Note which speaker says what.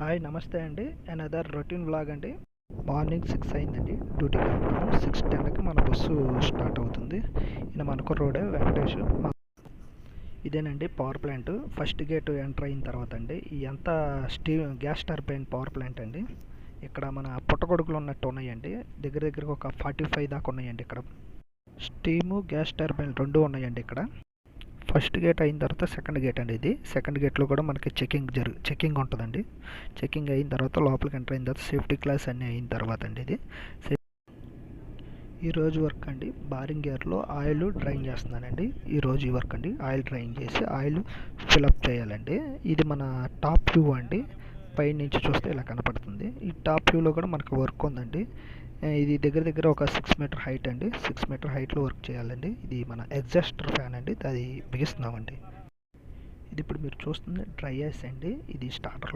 Speaker 1: Hi నమస్తే అండి. Another routine blog అండి. మార్నింగ్ సిక్స్ అయిందండి. డ్యూటీకి వెళ్తున్నాము సిక్స్ టెన్కి మన బస్సు స్టార్ట్ అవుతుంది. ఈయన మనకు రోడ్ వెంకటేష్. ఇదేనండి power plant first gate enter అయిన తర్వాత అండి ఈ అంతా steam gas turbine power plant అండి. ఇక్కడ మన పుట్టగొడుగులు ఉన్నట్టు ఉన్నాయండి. దగ్గర దగ్గర ఒక ఫార్టీ ఫైవ్ దాకా ఉన్నాయండి ఇక్కడ. స్టీము గ్యాస్ టర్బైన్ రెండు ఉన్నాయండి ఇక్కడ. ఫస్ట్ గేట్ అయిన తర్వాత సెకండ్ గేట్ అండి ఇది. సెకండ్ గేట్లో కూడా మనకి చెకింగ్ జరు చెకింగ్ ఉంటుందండి. చెకింగ్ అయిన తర్వాత లోపలికి ఎంటర్ అయిన తర్వాత సేఫ్టీ క్లాస్ అన్నీ అయిన తర్వాత అండి ఇది. ఈరోజు వర్క్ అండి బారింగ్ గేర్లో ఆయిల్ డ్రైన్ చేస్తున్నానండి. ఈ రోజు ఈ వర్క్ అండి ఆయిల్ డ్రైన్ చేసి ఆయిల్ ఫిలప్ చేయాలండి. ఇది మన టాప్ వ్యూ అండి. పై నుంచి చూస్తే ఇలా కనపడుతుంది. ఈ టాప్ వ్యూలో కూడా మనకు వర్క్ ఉందండి. ఇది దగ్గర దగ్గర ఒక సిక్స్ మీటర్ హైట్ అండి. సిక్స్ మీటర్ హైట్లో వర్క్ చేయాలండి. ఇది మన ఎగ్జాస్టర్ ఫ్యాన్ అండి. అది బిగిస్తున్నామండి. ఇది ఇప్పుడు మీరు చూస్తుంది డ్రై ఐస్ అండి. ఇది స్టార్టర్